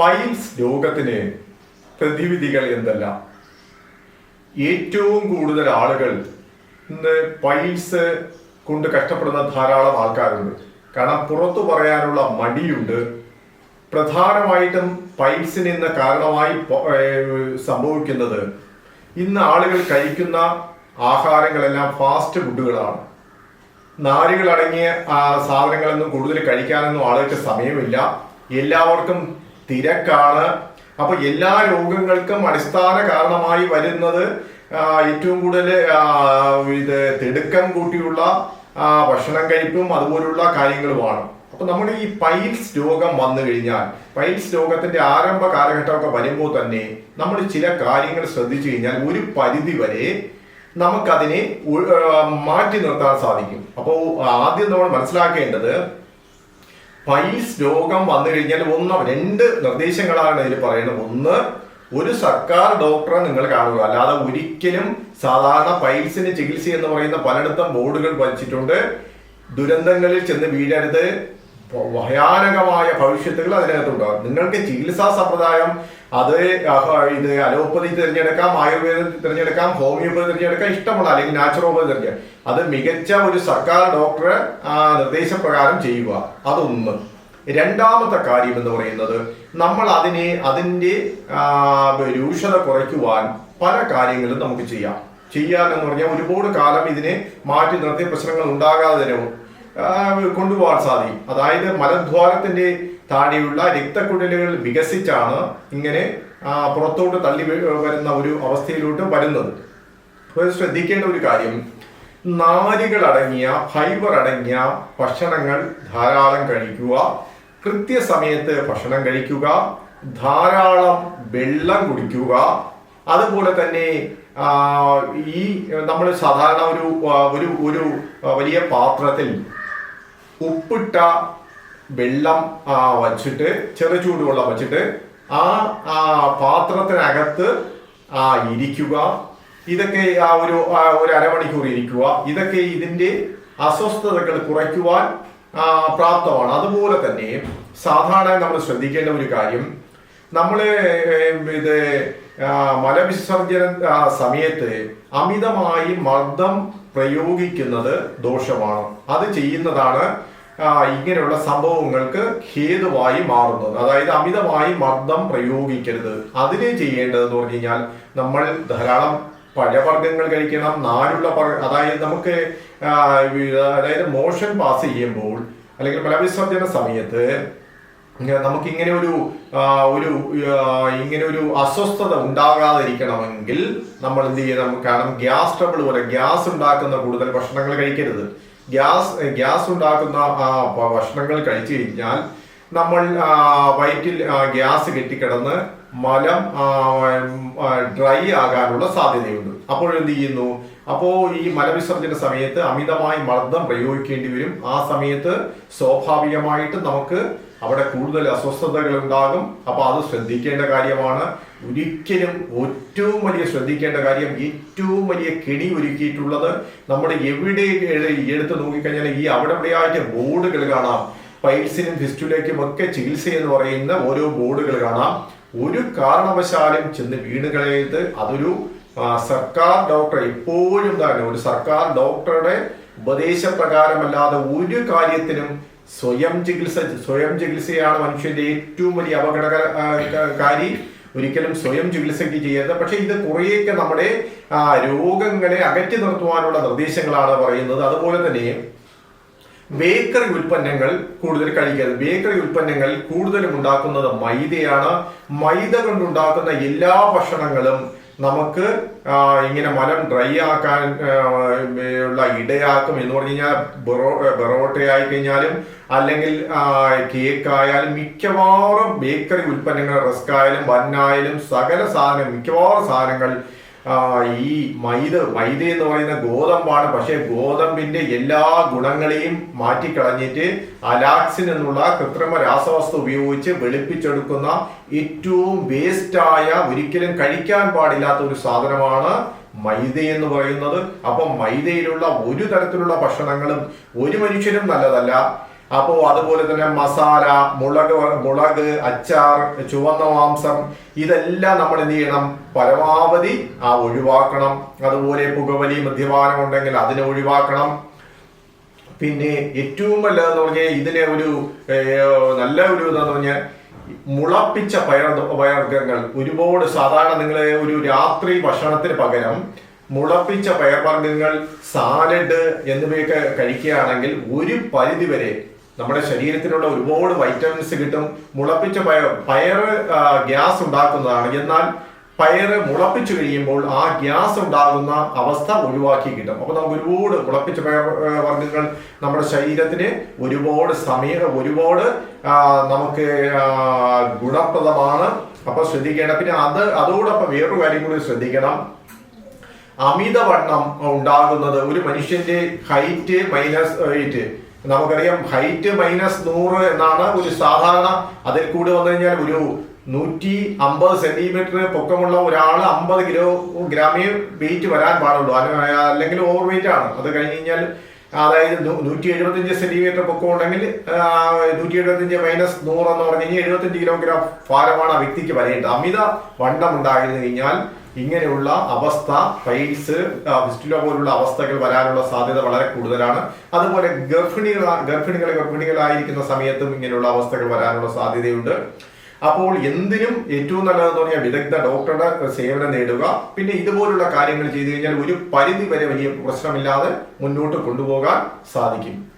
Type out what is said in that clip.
Piles രോഗത്തിന് പ്രതിവിധികൾ എന്തെല്ലാം. ഏറ്റവും കൂടുതൽ ആളുകൾ ഇന്ന് പൈൽസ് കൊണ്ട് കഷ്ടപ്പെടുന്ന ധാരാളം ആൾക്കാരുണ്ട്. കാരണം പുറത്തു പറയാനുള്ള മടിയുണ്ട്. പ്രധാനമായിട്ടും പൈൽസിന് ഇന്ന് കാരണമായി സംഭവിക്കുന്നത് ഇന്ന് ആളുകൾ കഴിക്കുന്ന ആഹാരങ്ങളെല്ലാം ഫാസ്റ്റ് ഫുഡുകളാണ്. നാരുകളടങ്ങിയ സാധനങ്ങളൊന്നും കൂടുതൽ കഴിക്കാനൊന്നും ആളുകൾക്ക് സമയമില്ല. എല്ലാവർക്കും തിരക്കാണ്. അപ്പൊ എല്ലാ രോഗങ്ങൾക്കും അടിസ്ഥാന കാരണമായി വരുന്നത് ഏറ്റവും കൂടുതൽ ഇത് തിടുക്കം കൂട്ടിയുള്ള ഭക്ഷണം കഴിപ്പും അതുപോലുള്ള കാര്യങ്ങളുമാണ്. അപ്പൊ നമ്മുടെ ഈ പൈൽസ് രോഗം വന്നു കഴിഞ്ഞാൽ പൈൽസ് രോഗത്തിന്റെ ആരംഭ കാലഘട്ടമൊക്കെ വരുമ്പോൾ തന്നെ നമ്മൾ ചില കാര്യങ്ങൾ ശ്രദ്ധിച്ചു കഴിഞ്ഞാൽ ഒരു പരിധി വരെ നമുക്കതിനെ മാറ്റി നിർത്താൻ സാധിക്കും. അപ്പോൾ ആദ്യം നമ്മൾ മനസ്സിലാക്കേണ്ടത് പൈൽസ് രോഗം വന്നു കഴിഞ്ഞാൽ ഒന്ന് രണ്ട് നിർദ്ദേശങ്ങളാണ് ഇതിൽ പറയുന്നത് ഒന്ന് ഒരു സർക്കാർ ഡോക്ടറെ നിങ്ങൾ കാണുക. അല്ലാതെ ഒരിക്കലും സാധാരണ പൈൽസിന് ചികിത്സ എന്ന് പറയുന്ന പലയിടത്തും ബോർഡുകൾ വച്ചിട്ടുണ്ട്. ദുരന്തങ്ങളിൽ ചെന്ന് വീഴരുത്. ഭയാനകമായ ഭവിഷ്യത്തുകൾ അതിനകത്തുണ്ടാകും നിങ്ങൾക്ക് ചികിത്സാ സമ്പ്രദായം അത് ഇത് അലോപ്പതി തിരഞ്ഞെടുക്കാം ആയുർവേദം തിരഞ്ഞെടുക്കാം ഹോമിയോപ്പതി തിരഞ്ഞെടുക്കാം ഇഷ്ടമുള്ള അല്ലെങ്കിൽ നാച്ചുറോപ്പതി തിരഞ്ഞെടുക്കാം. അത് മികച്ച ഒരു സർക്കാർ ഡോക്ടറെ നിർദ്ദേശപ്രകാരം ചെയ്യുക. അതൊന്ന്. രണ്ടാമത്തെ കാര്യം എന്ന് പറയുന്നത് നമ്മൾ അതിനെ അതിന്റെ രൂക്ഷത കുറയ്ക്കുവാൻ പല കാര്യങ്ങളും നമുക്ക് ചെയ്യാം. ചെയ്യാൻ എന്ന് പറഞ്ഞാൽ ഒരുപാട് കാലം ഇതിനെ മാറ്റി നിർത്തിയ പ്രശ്നങ്ങൾ ഉണ്ടാകാതെ തന്നെ കൊണ്ടുപോകാൻ സാധിക്കും. അതായത് മലദ്വാരത്തിന്റെ താഴെയുള്ള രക്തക്കുഴലുകൾ വികസിച്ചാണ് ഇങ്ങനെ പുറത്തോട്ട് തള്ളി വരുന്ന ഒരു അവസ്ഥയിലോട്ട് വരുന്നത്. ശ്രദ്ധിക്കേണ്ട ഒരു കാര്യം. നാരുകൾ അടങ്ങിയ ഫൈബർ അടങ്ങിയ ഭക്ഷണങ്ങൾ ധാരാളം കഴിക്കുക. കൃത്യസമയത്ത് ഭക്ഷണം കഴിക്കുക. ധാരാളം വെള്ളം കുടിക്കുക. അതുപോലെ തന്നെ ഈ നമ്മൾ സാധാരണ ഒരു ഒരു ഒരു വലിയ പാത്രത്തിൽ ഉപ്പിട്ട വെള്ളം വച്ചിട്ട് ചെറു ചൂടുവെള്ളം വച്ചിട്ട് ആ ആ പാത്രത്തിനകത്ത് ആ ഇരിക്കുക. ഇതൊക്കെ ആ ഒരു ഒരു അരമണിക്കൂർ ഇരിക്കുക. ഇതൊക്കെ ഇതിന്റെ അസ്വസ്ഥതകൾ കുറയ്ക്കുവാൻ പ്രാപ്തമാണ്. അതുപോലെ തന്നെ സാധാരണ നമ്മൾ ശ്രദ്ധിക്കേണ്ട ഒരു കാര്യം നമ്മൾ ഇത് മലവിസർജന സമയത്ത് അമിതമായി മർദ്ദം പ്രയോഗിക്കുന്നത് ദോഷമാണ്. അത് ചെയ്യുന്നതാണ് ഇങ്ങനെയുള്ള സംഭവങ്ങൾക്ക് ഹേതുവായി മാറുന്നത്. അതായത് അമിതമായി മർദ്ദം പ്രയോഗിക്കരുത്. അതിനെ ചെയ്യേണ്ടതെന്ന് പറഞ്ഞു കഴിഞ്ഞാൽ നമ്മൾ ധാരാളം പഴവർഗങ്ങൾ കഴിക്കണം നാരുള്ള അതായത് നമുക്ക് അതായത് മോഷൻ പാസ് ചെയ്യുമ്പോൾ അല്ലെങ്കിൽ മലവിസർജന സമയത്ത് നമുക്കിങ്ങനെ ഒരു ഒരു ഇങ്ങനെ ഒരു അസ്വസ്ഥത ഉണ്ടാകാതിരിക്കണമെങ്കിൽ നമ്മൾ എന്ത് ചെയ്യണം? കാരണം ഗ്യാസ് ട്രബിൾ പോലെ ഗ്യാസ് ഉണ്ടാക്കുന്ന കൂടുതൽ ഭക്ഷണങ്ങൾ കഴിക്കരുത്. ഗ്യാസ് ഗ്യാസ് ഉണ്ടാക്കുന്ന ഭക്ഷണങ്ങൾ കഴിച്ചു കഴിഞ്ഞാൽ നമ്മൾ വയറ്റിൽ ഗ്യാസ് കെട്ടിക്കിടന്ന് മലം ഡ്രൈ ആകാനുള്ള സാധ്യതയുണ്ട്. അപ്പോൾ എന്ത് ചെയ്യുന്നു? അപ്പോൾ ഈ മലവിസർജന സമയത്ത് അമിതമായി മർദ്ദം പ്രയോഗിക്കേണ്ടി വരും. ആ സമയത്ത് സ്വാഭാവികമായിട്ട് നമുക്ക് അവിടെ കൂടുതൽ അസ്വസ്ഥതകൾ ഉണ്ടാകും. അപ്പോൾ അത് ശ്രദ്ധിക്കേണ്ട കാര്യമാണ്. ഒരിക്കലും ഏറ്റവും വലിയ ശ്രദ്ധിക്കേണ്ട കാര്യം ഏറ്റവും വലിയ കെണി ഒരുക്കിയിട്ടുള്ളത് നമ്മുടെ എവിടെ എടുത്ത് നോക്കിക്കഴിഞ്ഞാൽ ഈ അവിടെ എവിടെയായിട്ട് ബോർഡുകൾ കാണാം. പൈൽസിനും ഫിസ്റ്റുലേക്കും ഒക്കെ ചികിത്സ എന്ന് പറയുന്ന ഓരോ ബോർഡുകൾ കാണാം. ഒരു കാരണവശാലും ചെന്ന് വീണുകളയത് അതൊരു സർക്കാർ ഡോക്ടർ എപ്പോഴും തന്നെ ഒരു സർക്കാർ ഡോക്ടറുടെ ഉപദേശപ്രകാരമല്ലാതെ ഒരു കാര്യത്തിനും സ്വയം ചികിത്സ സ്വയം ചികിത്സയാണ് മനുഷ്യന്റെ ഏറ്റവും വലിയ അപകടകാരി ഒരിക്കലും സ്വയം ചികിത്സയ്ക്ക് ചെയ്യരുത് പക്ഷെ ഇത് കുറേയൊക്കെ നമ്മുടെ രോഗങ്ങളെ അകറ്റി നിർത്തുവാനുള്ള നിർദ്ദേശങ്ങളാണ് പറയുന്നത്. അതുപോലെ തന്നെ ബേക്കറി ഉൽപ്പന്നങ്ങൾ കൂടുതൽ കഴിക്കരുത്. ബേക്കറി ഉൽപ്പന്നങ്ങൾ കൂടുതലും ഉണ്ടാക്കുന്നത് മൈദയാണ്. മൈദ കൊണ്ടുണ്ടാക്കുന്ന എല്ലാ ഭക്ഷണങ്ങളും നമുക്ക് ഇങ്ങനെ മലം ഡ്രൈ ആക്കാൻ ഉള്ള ഇടയാക്കും എന്ന് പറഞ്ഞു കഴിഞ്ഞാൽ ബൊറോ ബൊറോട്ട ആയി കഴിഞ്ഞാലും അല്ലെങ്കിൽ കേക്ക് ആയാലും മിക്കവാറും ബേക്കറി ഉൽപ്പന്നങ്ങൾ റസ്ക് ആയാലും ബന്നായാലും സകല സാധനം മിക്കവാറും സാധനങ്ങൾ ഈ മൈദ മൈദ എന്ന് പറയുന്ന ഗോതമ്പാണ്. പക്ഷേ ഗോതമ്പിന്റെ എല്ലാ ഗുണങ്ങളെയും മാറ്റിക്കളഞ്ഞിട്ട് അലാക്സിൻ എന്നുള്ള കൃത്രിമ രാസവസ്തു ഉപയോഗിച്ച് വെളുപ്പിച്ചെടുക്കുന്ന ഏറ്റവും വേസ്റ്റായ ഒരിക്കലും കഴിക്കാൻ പാടില്ലാത്ത ഒരു സാധനമാണ് മൈദ എന്ന് പറയുന്നത്. അപ്പം മൈദയിലുള്ള ഒരു തരത്തിലുള്ള ഭക്ഷണങ്ങളും ഒരു മനുഷ്യനും നല്ലതല്ല. അപ്പോൾ അതുപോലെ തന്നെ മസാല മുളക് മുളക് അച്ചാർ ചുവന്ന മാംസം ഇതെല്ലാം നമ്മൾ എന്ത് ചെയ്യണം? പരമാവധി ആ ഒഴിവാക്കണം. അതുപോലെ പുകവലി മദ്യപാനം ഉണ്ടെങ്കിൽ അതിനെ ഒഴിവാക്കണം. പിന്നെ ഏറ്റവും വല്ലതെന്ന് പറഞ്ഞാൽ ഇതിനെ ഒരു നല്ല ഒരു ഇതെന്ന് പറഞ്ഞാൽ മുളപ്പിച്ച പയർ പയർവർഗങ്ങൾ ഒരുപാട് സാധാരണ നിങ്ങൾ ഒരു രാത്രി ഭക്ഷണത്തിന് പകരം മുളപ്പിച്ച പയർവർഗങ്ങൾ സാലഡ് എന്നിവയൊക്കെ കഴിക്കുകയാണെങ്കിൽ ഒരു പരിധി വരെ നമ്മുടെ ശരീരത്തിനുള്ള ഒരുപാട് വൈറ്റമിൻസ് കിട്ടും. മുളപ്പിച്ച പയർ പയർ ഗ്യാസ് ഉണ്ടാക്കുന്നതാണ്. എന്നാൽ പയർ മുളപ്പിച്ചു കഴിയുമ്പോൾ ആ ഗ്യാസ് ഉണ്ടാകുന്ന അവസ്ഥ ഒഴിവാക്കി കിട്ടും. അപ്പോൾ നമുക്ക് ഒരുപാട് മുളപ്പിച്ച പയർ വർഗങ്ങൾ നമ്മുടെ ശരീരത്തിന് ഒരുപാട് സമയം ഒരുപാട് നമുക്ക് ഗുണപ്രദമാണ്. അപ്പൊ ശ്രദ്ധിക്കേണ്ട. പിന്നെ അത് അതോടൊപ്പം വേറൊരു കാര്യം കൂടി ശ്രദ്ധിക്കണം. അമിതവണ്ണം ഉണ്ടാകുന്നത് ഒരു മനുഷ്യന്റെ ഹൈറ്റ് മൈനസ് വെയിറ്റ് നമുക്കറിയാം ഹൈറ്റ് മൈനസ് നൂറ് എന്നാണ് ഒരു സാധാരണ അതിൽ കൂടി വന്നു കഴിഞ്ഞാൽ ഒരു നൂറ്റി അമ്പത് സെന്റിമീറ്റർ പൊക്കമുള്ള ഒരാൾ അമ്പത് കിലോ ഗ്രാമേ വെയിറ്റ് വരാൻ പാടുള്ളൂ. അല്ല- അല്ലെങ്കിൽ ഓവർ വെയിറ്റ് ആണ്. അത് കഴിഞ്ഞ് കഴിഞ്ഞാൽ അതായത് നൂറ്റി എഴുപത്തിയഞ്ച് സെന്റിമീറ്റർ പൊക്കം ഉണ്ടെങ്കിൽ നൂറ്റി എഴുപത്തിയഞ്ച് മൈനസ് നൂറ് എന്ന് പറഞ്ഞു കഴിഞ്ഞാൽ എഴുപത്തിയഞ്ച് കിലോഗ്രാം ഭാരമാണ് ആ വ്യക്തിക്ക് വരേണ്ടത്. അമിത വണ്ണം ഉണ്ടായിരുന്നു കഴിഞ്ഞാൽ ഇങ്ങനെയുള്ള അവസ്ഥ പൈൽസ് ഫിസ്റ്റുല പോലുള്ള അവസ്ഥകൾ വരാനുള്ള സാധ്യത വളരെ കൂടുതലാണ്. അതുപോലെ ഗർഭിണികൾ ഗർഭിണികൾ ഗർഭിണികളായിരിക്കുന്ന സമയത്തും ഇങ്ങനെയുള്ള അവസ്ഥകൾ വരാനുള്ള സാധ്യതയുണ്ട്. അപ്പോൾ എന്തിനും ഏറ്റവും നല്ലതെന്ന് പറഞ്ഞാൽ വിദഗ്ധ ഡോക്ടറുടെ സേവനം നേടുക. പിന്നെ ഇതുപോലുള്ള കാര്യങ്ങൾ ചെയ്തു കഴിഞ്ഞാൽ ഒരു പരിധി വരെ വലിയ പ്രശ്നമില്ലാതെ മുന്നോട്ട് കൊണ്ടുപോകാൻ സാധിക്കും.